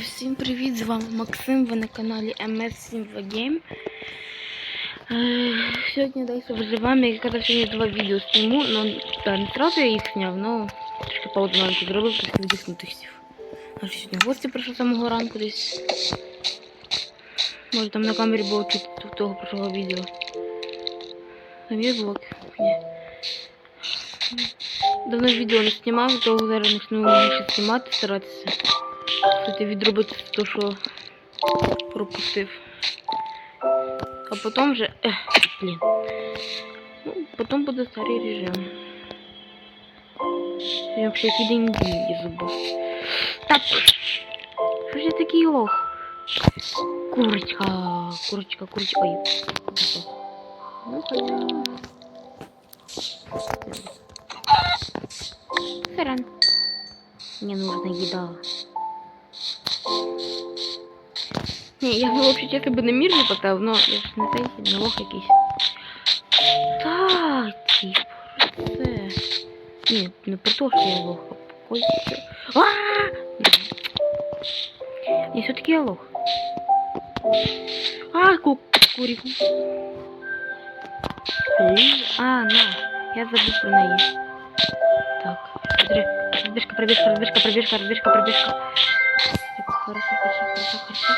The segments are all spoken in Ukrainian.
Всім привіт! З вами Максим. Ви на каналі MS7 Game. Е, Сьогодні далі виживаємо. Я казав, сьогодні два відео зніму. Ну, та не одразу я їх зняв, але трішки паузу маленьку зробив, трішки віддихнути хотів. А сьогодні гості прийшли самого ранку десь. Може там на камері було чути того прошлого відео. Там є звук? Ні. Давно відео не знімав, того зараз почну більше знімати, старатися. Кстати, відробити те, що пропустив. А потім вже... Блін. Ну, потім буде старий режим. Я взагалі який день неділі забув. Так. Що ж я такий лох? Курочка, курочка, курочка. Ой. Ну, хотя... Сорян. Мне нужна еда. Не, я бы вообще чесно би на мір не поставив, но я ж не цей, не лох якийсь. Так, типу, про це. Ні, не про то, що я лох, а про що. А! Ні, все-таки я лох. А, ку курику. А, на, я забыл про неї. Так, смотри, разбежка, пробежка, разбежка, пробежка, разбежка, пробежка. Так, хорошо, хорошо, хорошо, хорошо.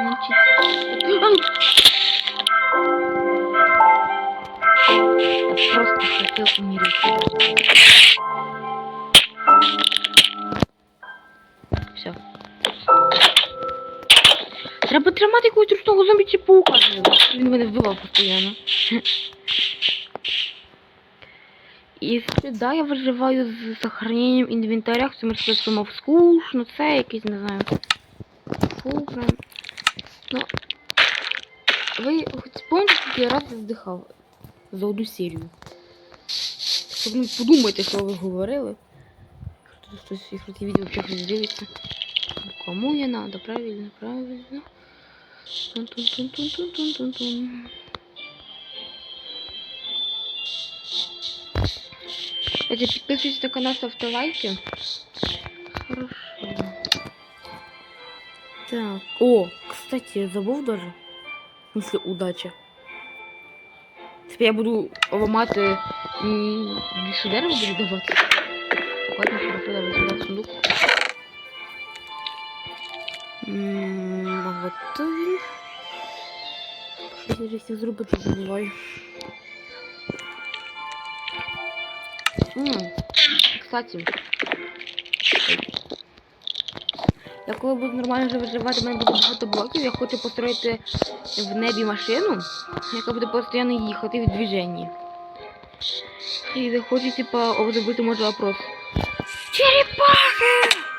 Значит... Я просто хотел умереть. Все. Треба тримати якогось трусного зомбі чи паука. Він мене вбивав постійно. І сюди я виживаю з сохраненням інвентаря, хто може сказати, що скучно, це якийсь, не знаю. Прям. Ну, ви хоч помните, скільки я раз здихав за одну серію? Щоб ви подумайте, що ви говорили. Хто хтось якщо ці відео хтось дивиться. Кому я надо? Правильно, правильно. Тун-тун-тун-тун-тун-тун-тун. Кстати, подписывайтесь на канал, ставьте лайки. Хорошо. Так. О, кстати, я забыл даже. В смысле, удача. Теперь я буду ломати м, більше дерева буду давати. Так, ладно, хорошо, давай сюда в сундук. М, А вот він. Що я всіх зробити забуваю. М, Кстати. Я коли буду нормально вже виживати, в мене буде багато блоків, я хочу построїти в небі машину, яка буде постійно їхати в движенні. І захочу, хочу, типа, зробити може опрос. Черепахи!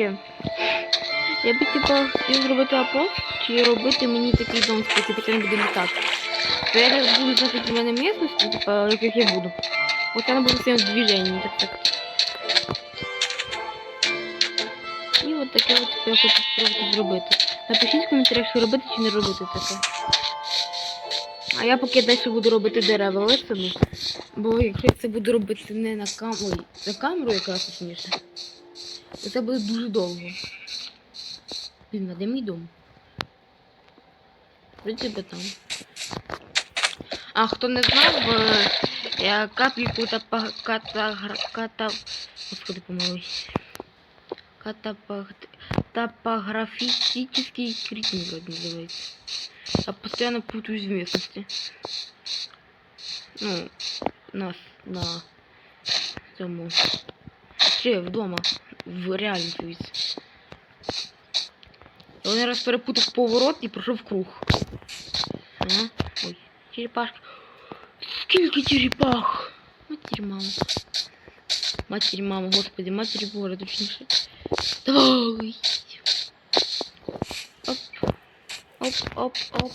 Короче, я би типа хотів зробити опрос, чи робити мені такий дом, типу це не буде літати. То я не буду знати, які в мене місцевості, типа, яких я буду. Вот она будет всем в движении, так так. І от таке от я хочу спробувати зробити. Напишіть в коментарях, що робити чи не робити таке. А я поки далі буду робити дерева лисами. Бо якщо я це буду робити не на камеру, на камеру якраз точніше, то це буде дуже довго. Блін, а де мій дом? Би там. А хто не знав, е, я капельку тапа, ката, ката, господи, помилуй. Катапа, топографический критик вроде называется. Я постоянно путаюсь в местности. Ну, на цьому ще вдома. В реальній віці. Він раз перепутав поворот і пройшов круг. а Ой, черепашка. Скільки черепах? Матір мама. Матір мама, господи, матір боже, точніше. Давай. Оп. Оп, оп, оп.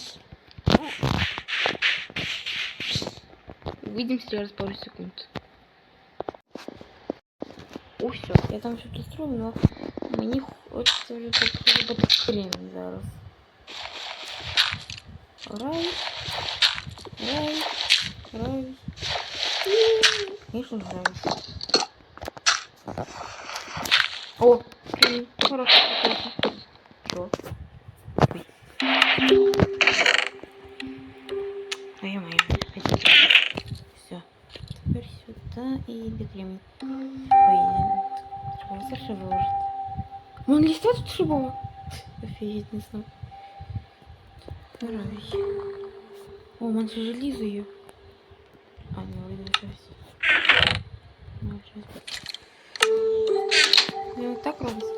Увидимся через пару секунд. О, все, я там щось строил, но мені хочеться вже попробувати скрін зараз. Рай. Рай. Рай. Конечно, нравится. О, хорошо, хорошо. Чё? Ой. Я моя. Все. Теперь сюда сюда и беглим. Ой, нет. Треба выложить. Вон листа тут шибова. Офигеть, не знаю. Здоровый. О, он же железо ее. А, не выйду сейчас. Ну, сейчас. Я вот так робиться.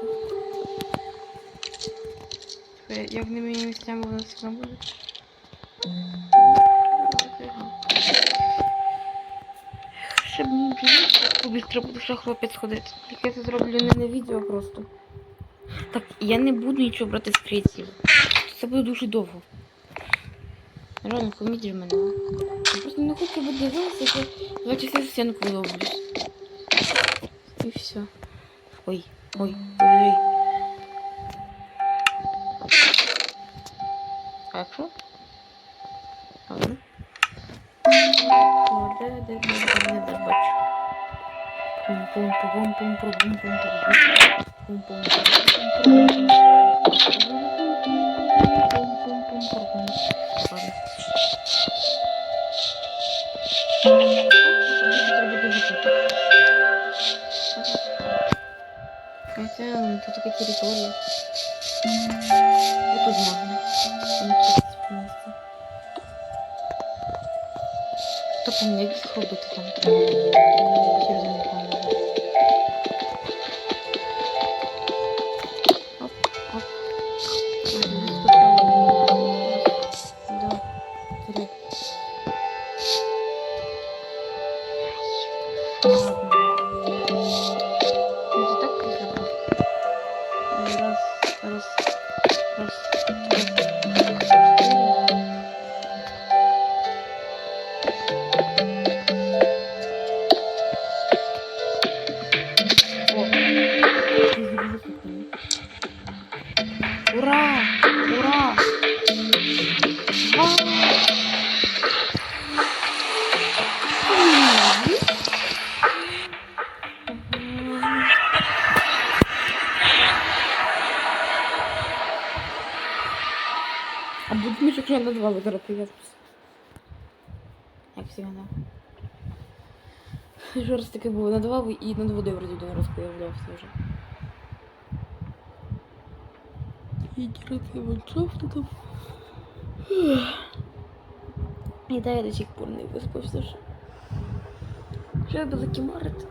Я в ними не буду всегда буду. Побістро буду ще хлопець ходити. Тільки я це зроблю не на відео просто. Так, я не буду нічого брати з креативу. Це буде дуже довго. Реально, комедія мене. Я просто не хочу бути дивитися, я два часа стінку виловлюсь. І все. Ой, ой, ой. А якщо? Ладно. Де, де, де, де, де, бачу. Хотя тут такая территория. Вот тут можно. Только у меня здесь ходит там. Серьезно, не помню. Ура! Ура! А! Будет мешок я на два выдора привет. Як. Ще раз таке було на два і над водою вроді один раз появлявся вже. І красивий ландшафт там. І да, я до сих пор не виспався ж. Ще треба закимарити.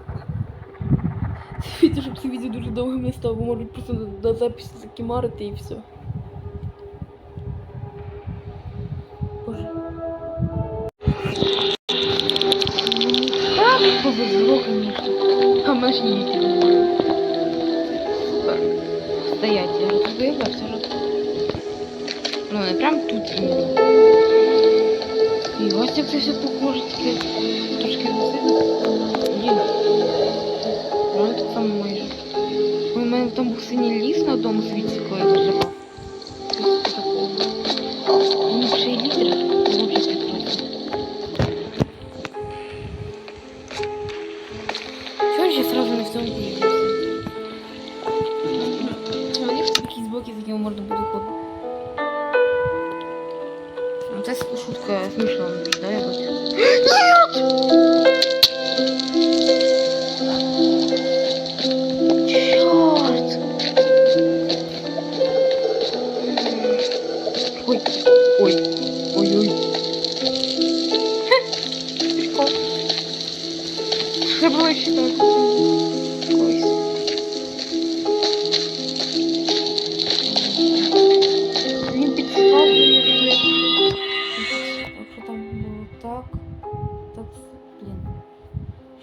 Це відео, щоб це відео дуже довгим не стало, бо можуть просто на, записі закимарити і все. Боже. Так повезло, конечно. А мене ж її прямо тут. І ось як це все похоже, таке трошки Блін. Прямо так само майже. У мене там був синій ліс на одному світі, коли я заживав. Вони в якісь боки, з якими можна буде ходити. Це шутка смішна, да, я бачу.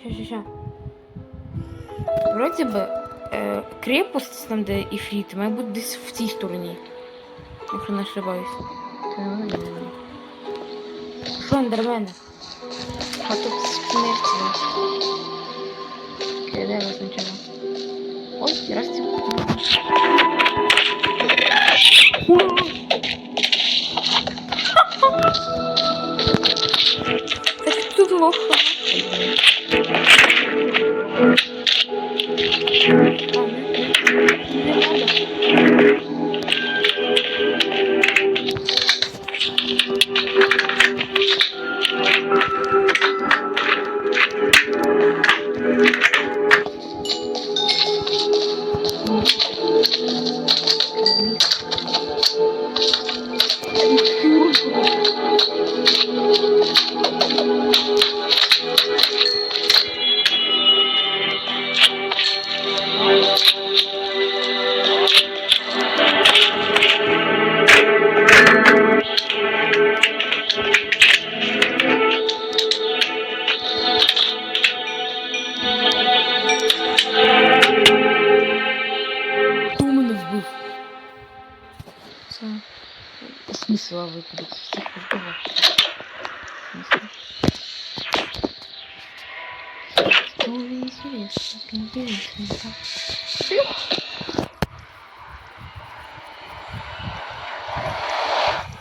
Ща, ща, ща. Вроді би, е, крепость, там, де іфріт, має бути десь в цій стороні. Якщо не ошибаюсь. Що, ендермени? А тут смерть. Кидає вас нічого. Ой, здрасте. Так тут Música смисла виходить. Всіх вбивав. Смисл. История интересная, интересная, да.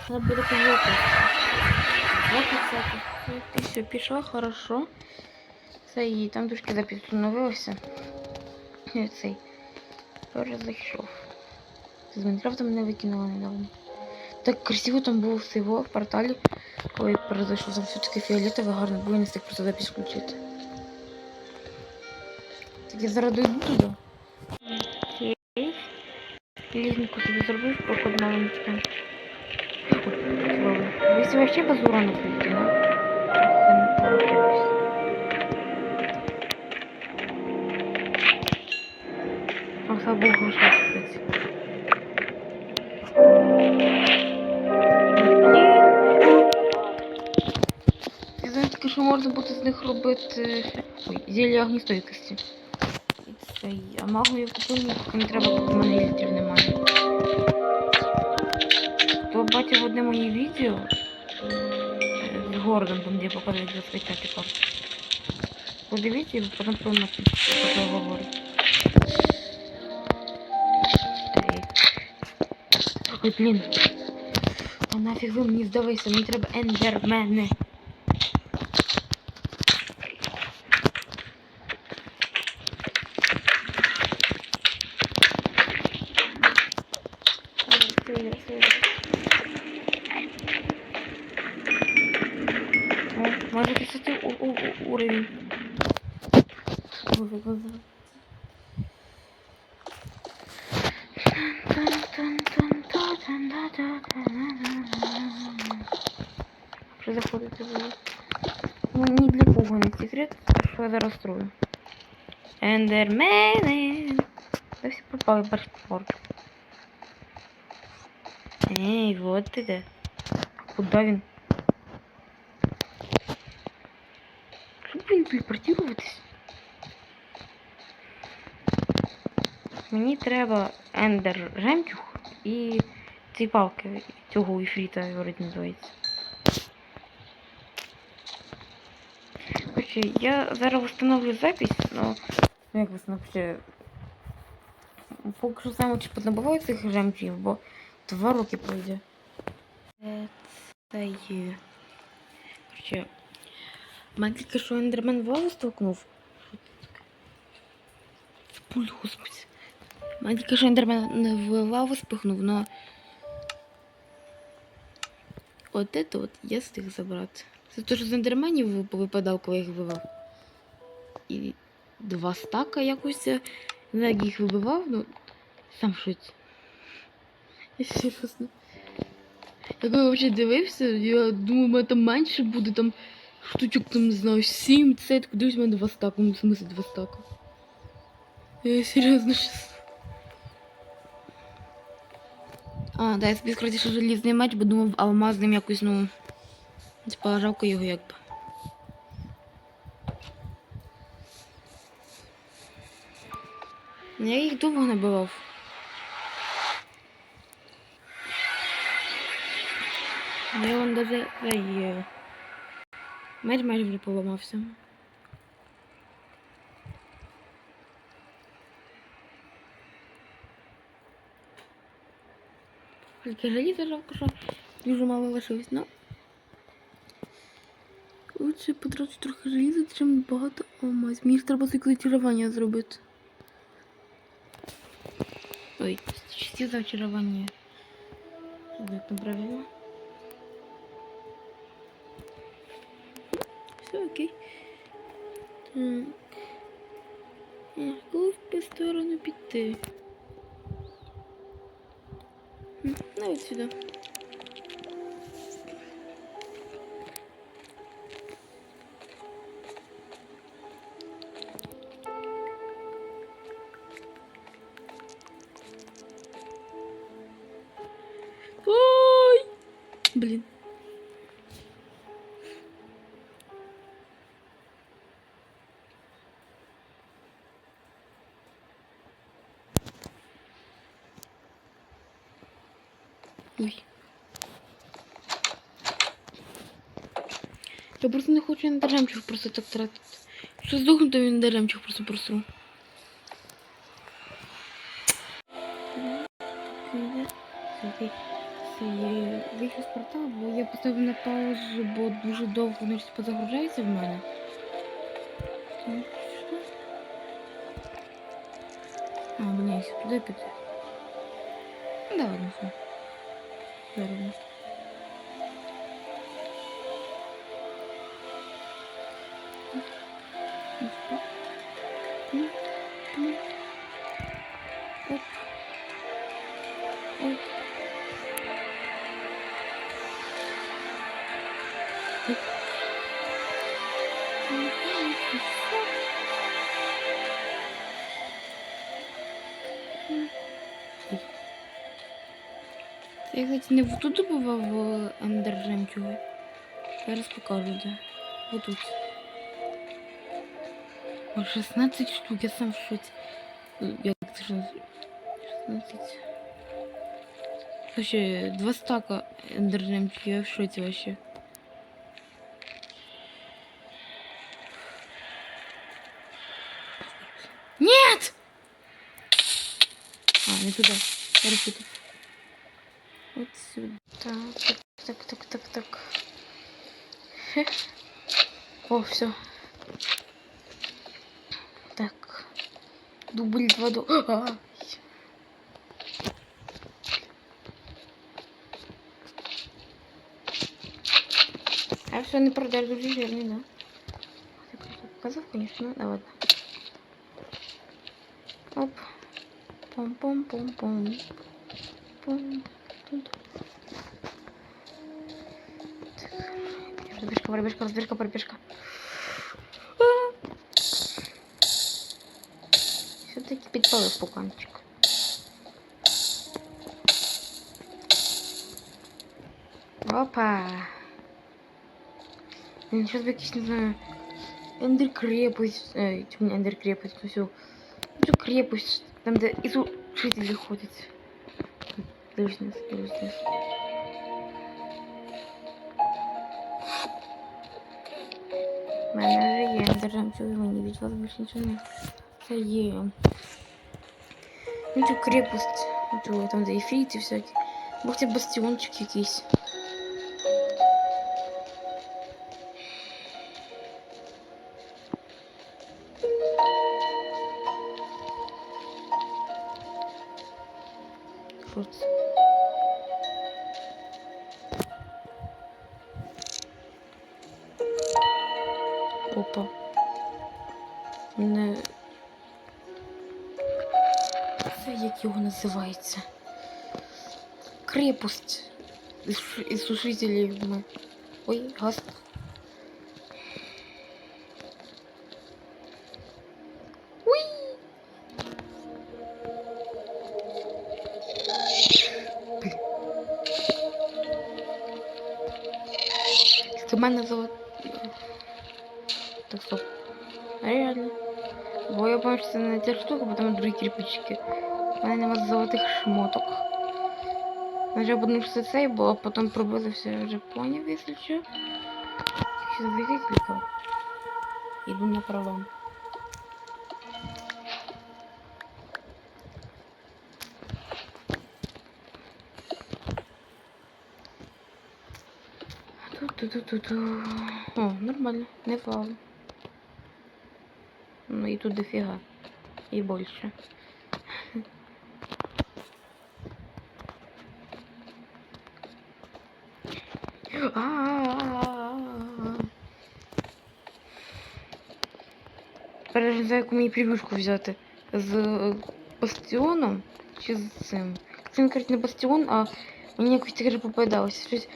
Надо буде позвати. Ти все, пішла, хорошо. Це і там трошки запис встановилося. І цей. Тоже зайшов. З Майнкрафта мене викинуло недавно. Так красиво там було всього в порталі, коли произошло там все таке фіолетове, гарно було, не встиг просто запись включити. Так я зараз дойду туди. Лізненько собі зробив проход маленький. Якщо вообще без урона прийти, да? Слава богу, вийшло, що можна буде з них робити ой, зілля огністойкості. А магу я купив, поки не треба, поки в мене літрів немає. Хто бачив одне моє відео е, з городом, там де я показую, як розкачати карту. Подивіться і потім що я говорю. Ой, блін. А нафіг ви мені здавайся, мені треба ендермени. О, може 50 у, у, у, уровень. Боже, глаза. Що заходити буде? Ну, ні для кого не секрет, що я зараз строю. Ендермени! Да всі пропали паспорт. Ей, вот ти де. Куда він? Щоб він телепортуватись? Мені треба ендер жемчуг і ці палки цього іфріта вроді називається. Короче, я зараз встановлю запись, но ну як встановлю? Поки що саме чи понабуваю цих жемчугів, бо два роки пройде. Це є. Короче, мене тільки що ендермен в лаву столкнув. Пуль, господи. Мене тільки що ендермен в лаву спихнув, но... От это от я встиг забрати. Це те, що з ендерменів випадав, коли я їх вбивав. І два стака якось. Не як їх вибивав, ну сам щось. Серйозно. Як я взагалі дивився, я думав, у мене там менше буде, там штучок, там, не знаю, сім, це, так дивлюсь, у мене два стака, ну, в смысле два стака. Я серйозно щас. А, да, я собі скоріше желізний меч, бо думав алмазним якось, ну, типа, жалко його якби. Я їх довго набивав. Я вон даже заїв. Меч майже вже поламався. Тільки желізо жалко, що дуже мало лишилось, ну. Лучше потратити трохи желіза, чим багато алмаз. Мені треба зачарування зробити. Ой, часті зачарування. Як там правильно? Все окей. Так. Коли в ту сторону піти? Навіть сюди. Ой. Я просто не хочу на даремчик просто так тратити. Що здохну, то він даремчик просто просру. Вихід з порталу, бо я поставив на паузу, бо дуже довго воно позагружається в мене. А, я туди піти. Ну, да ладно, все. yorumlar. Не тут добував ендер жемчуги. Зараз покажу, де. Вот тут. О, 16 штук, я сам в шоці. Як це ж? 16. Вообще, два стака ендер жемчуги, я в шоці вообще. Нет! А, не туда. Я распутал. Вот сюда. Так, так, так, так, так. О, все. Так. Дубль два до. А! А все не продаж дуже жирный, да? Показав, конечно, да ладно. Оп. Пом-пом-пом-пом. Пом. Тут. Разбежка, пробежка, разбежка, пробежка. Все-таки підпалив пуканчик. Опа. Сейчас бы не знаю, Ендер крепость, ой, чому не Ендер крепость, ну все. Цю крепость, там де изучители ходять. Дивись нас, дивись нас. У мене вже є державчик, мені від вас більше нічого не. Це є. Ну цю крепость, ну цю там де ефріти всякі. Бо це бастіончик якийсь. Як його називається? Крепость із ш- із сушителів. Ми. Ой, газ. Уй! Блін. Це в мене золот... Так, стоп. Реально. Бо я бачу, це не ця штука, бо там другі кирпичики. У мене нема золотих шмоток. Вже будемо що цей, бо потім пробили все вже поняв, якщо що. Сейчас зайти кликав. Іду на пролом. Ту-ту-ту-ту-ту. О, нормально, не фал. Ну и тут дофига. И больше. Не знаю, яку мені прививку взяти. З е, бастіоном чи з цим. Це, кажуть, не бастіон, а мені якось таке попадалося. Щось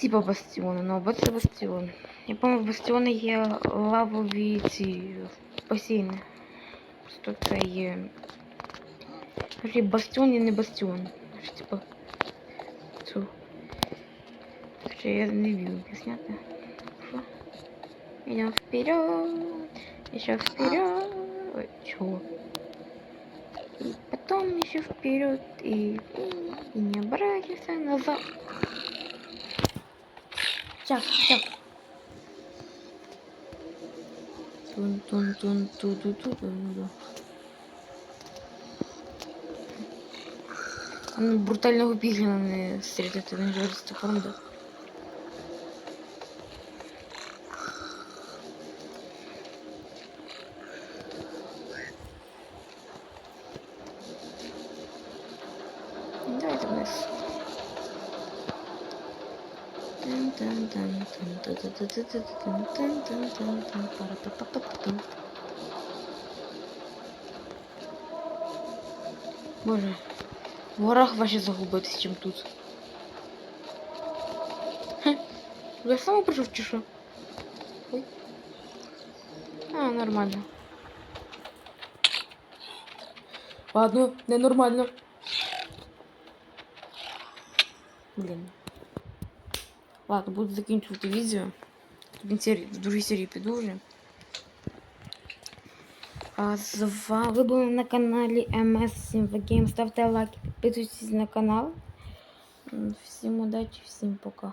типа бастіону, ну або це бастіон. Я пам'ятаю, в бастіони є лавові ці басейни. Просто це є. Кажуть, бастіон і не бастіон. Щось типа. Цю. Что я не вижу, снято. Идем вперед, еще вперед. Ой, чего? И потом еще вперед и, и не обратиться назад. Сейчас, сейчас. Тун тун тун ту ту ту ту ту Ну, брутального пігліна не стріляти, Боже, в горах важче загубитись, чим тут. Хе, Я сам прийшов що? Ой. А, нормально. Ладно, ненормально. Блін. Ладно, буду закінчувати відео. В другій серії піду вже. А з вами були на каналі MS Game. Ставте лайки, підписуйтесь на канал. Всім удачі, всім пока.